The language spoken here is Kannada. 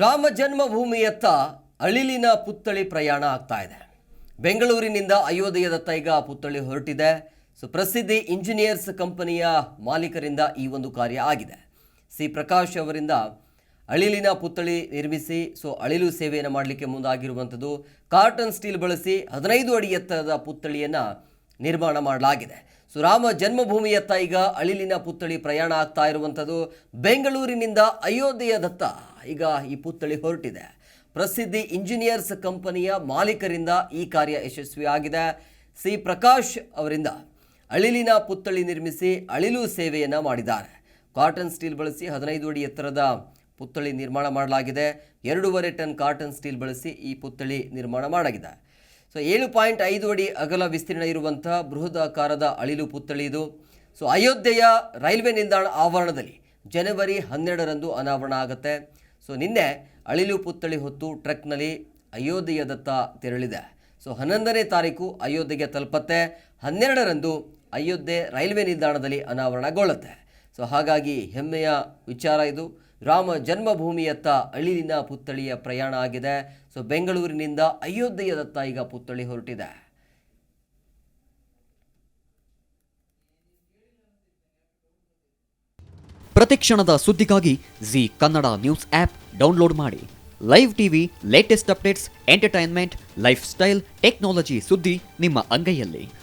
ರಾಮ ಜನ್ಮಭೂಮಿಯತ್ತ ಅಳಿಲಿನ ಪುತ್ಥಳಿ ಪ್ರಯಾಣ ಆಗ್ತಾ ಇದೆ. ಬೆಂಗಳೂರಿನಿಂದ ಅಯೋಧ್ಯೆಯದ ತೈಗ ಪುತ್ಥಳಿ ಹೊರಟಿದೆ. ಸೊ ಪ್ರಸಿದ್ಧಿ ಇಂಜಿನಿಯರ್ಸ್ ಕಂಪನಿಯ ಮಾಲೀಕರಿಂದ ಈ ಒಂದು ಕಾರ್ಯ ಆಗಿದೆ. ಸಿ ಪ್ರಕಾಶ್ ಅವರಿಂದ ಅಳಿಲಿನ ಪುತ್ಥಳಿ ನಿರ್ಮಿಸಿ, ಸೊ ಅಳಿಲು ಸೇವೆಯನ್ನು ಮಾಡಲಿಕ್ಕೆ ಮುಂದಾಗಿರುವಂಥದ್ದು ಕಾರ್ಟನ್ ಸ್ಟೀಲ್ ಬಳಸಿ ಹದಿನೈದು ಅಡಿ ಎತ್ತರದ ಪುತ್ಥಳಿಯನ್ನು ನಿರ್ಮಾಣ ಮಾಡಲಾಗಿದೆ. ಸೊ ರಾಮ ಜನ್ಮಭೂಮಿಯತ್ತ ಈಗ ಅಳಿಲಿನ ಪುತ್ಥಳಿ ಪ್ರಯಾಣ ಆಗ್ತಾ ಇರುವಂಥದ್ದು. ಬೆಂಗಳೂರಿನಿಂದ ಅಯೋಧ್ಯೆಯದತ್ತ ಈಗ ಈ ಪುತ್ಥಳಿ ಹೊರಟಿದೆ. ಪ್ರಸಿದ್ಧಿ ಇಂಜಿನಿಯರ್ಸ್ ಕಂಪನಿಯ ಮಾಲೀಕರಿಂದ ಈ ಕಾರ್ಯ ಯಶಸ್ವಿಯಾಗಿದೆ ಸಿ ಪ್ರಕಾಶ್ ಅವರಿಂದ ಅಳಿಲಿನ ಪುತ್ಥಳಿ ನಿರ್ಮಿಸಿ ಅಳಿಲು ಸೇವೆಯನ್ನು ಮಾಡಿದ್ದಾರೆ. ಕಾಟನ್ ಸ್ಟೀಲ್ ಬಳಸಿ ಹದಿನೈದು ಅಡಿ ಎತ್ತರದ ಪುತ್ಥಳಿ ನಿರ್ಮಾಣ ಮಾಡಲಾಗಿದೆ. ಎರಡೂವರೆ ಟನ್ ಕಾಟನ್ ಸ್ಟೀಲ್ ಬಳಸಿ ಈ ಪುತ್ಥಳಿ ನಿರ್ಮಾಣ ಮಾಡಲಾಗಿದೆ. ಸೊ ಏಳು ಪಾಯಿಂಟ್ ಐದು ಅಡಿ ಅಗಲ ವಿಸ್ತೀರ್ಣ ಇರುವಂಥ ಬೃಹದಾಕಾರದ ಅಳಿಲು ಪುತ್ಥಳಿ ಇದು. ಸೊ ಅಯೋಧ್ಯೆಯ ರೈಲ್ವೆ ನಿಲ್ದಾಣ ಆವರಣದಲ್ಲಿ ಜನವರಿ ಹನ್ನೆರಡರಂದು ಅನಾವರಣ ಆಗುತ್ತೆ. ಸೊ ನಿನ್ನೆ ಅಳಿಲು ಪುತ್ಥಳಿ ಹೊತ್ತು ಟ್ರಕ್ನಲ್ಲಿ ಅಯೋಧ್ಯೆಯದತ್ತ ತೆರಳಿದೆ. ಸೊ ಹನ್ನೊಂದನೇ ತಾರೀಕು ಅಯೋಧ್ಯೆಗೆ ತಲುಪತ್ತೆ. ಹನ್ನೆರಡರಂದು ಅಯೋಧ್ಯೆ ರೈಲ್ವೆ ನಿಲ್ದಾಣದಲ್ಲಿ ಅನಾವರಣಗೊಳ್ಳುತ್ತೆ. ಸೊ ಹಾಗಾಗಿ ಹೆಮ್ಮೆಯ ವಿಚಾರ ಇದು. ರಾಮ ಜನ್ಮಭೂಮಿಯತ್ತ ಅಳಿಲಿನ ಪುತ್ಥಳಿಯ ಪ್ರಯಾಣ ಆಗಿದೆ. ಸೊ, ಬೆಂಗಳೂರಿನಿಂದ ಅಯೋಧ್ಯೆಯದತ್ತ ಈಗ ಪುತ್ಥಳಿ ಹೊರಟಿದೆ. ಪ್ರತಿಕ್ಷಣದ ಸುದ್ದಿಗಾಗಿ Zee Kannada news app download ಮಾಡಿ. Live TV latest updates entertainment lifestyle technology ಸುದ್ದಿ ನಿಮ್ಮ ಅಂಗೈಯಲ್ಲಿ.